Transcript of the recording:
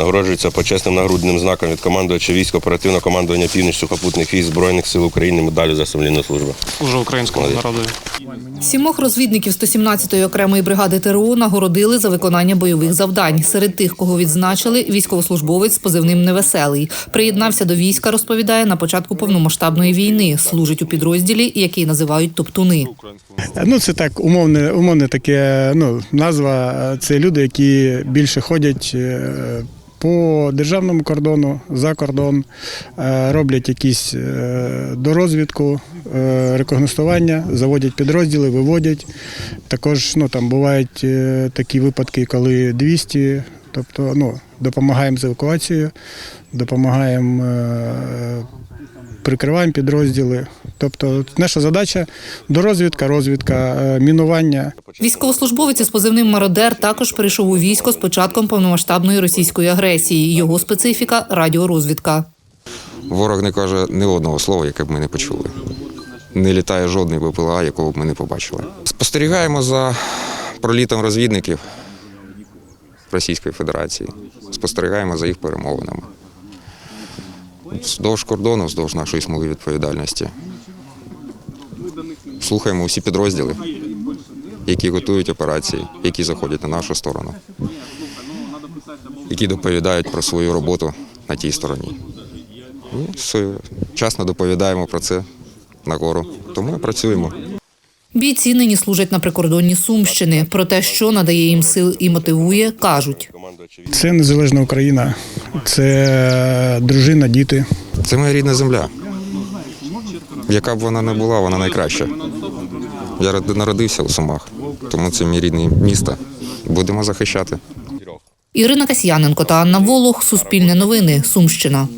Нагороджується почесним нагрудним знаком від командувача військ оперативного командування північ сухопутних військ Збройних сил України медалю за сумлінну службу. Служу українському народу. Сімох розвідників 117-ї окремої бригади ТРО нагородили за виконання бойових завдань. Серед тих, кого відзначили, військовослужбовець з позивним Невеселий. Приєднався до війська, розповідає, на початку повномасштабної війни. Служить у підрозділі, який називають топтуни. Ну, це так, умовне, умовне таке ну, назва. Це люди, які більше ходять е, по державному кордону, за кордон, е, роблять якісь е, дорозвідку, е, рекогностування, заводять підрозділи, виводять. Також ну, там бувають такі випадки, коли 200, тобто ну, допомагаємо з евакуацією, допомагаємо. Прикриваємо підрозділи. Тобто наша задача дорозвідка, розвідка, е, мінування. Військовослужбовець із позивним Мародер також прийшов у військо з початком повномасштабної російської агресії. Його специфіка радіорозвідка. Ворог не каже ні одного слова, яке б ми не почули. Не літає жодний БПЛА, якого б ми не побачили. Спостерігаємо за пролітом розвідників Російської Федерації. Спостерігаємо за їх перемовинами. Вздовж кордону, вздовж нашої смуги відповідальності. Слухаємо усі підрозділи, які готують операції, які заходять на нашу сторону, які доповідають про свою роботу на тій стороні. І своєчасно доповідаємо про це нагору. Тому ми працюємо. Бійці нині служать на прикордонні Сумщини. Про те, що надає їм сил і мотивує, кажуть. Це незалежна Україна, це дружина, діти. Це моя рідна земля. Яка б вона не була, вона найкраща. Я род- народився у Сумах, тому це мій рідне місто. Будемо захищати. Ірина Касьяненко та Анна Волох. Суспільне новини. Сумщина.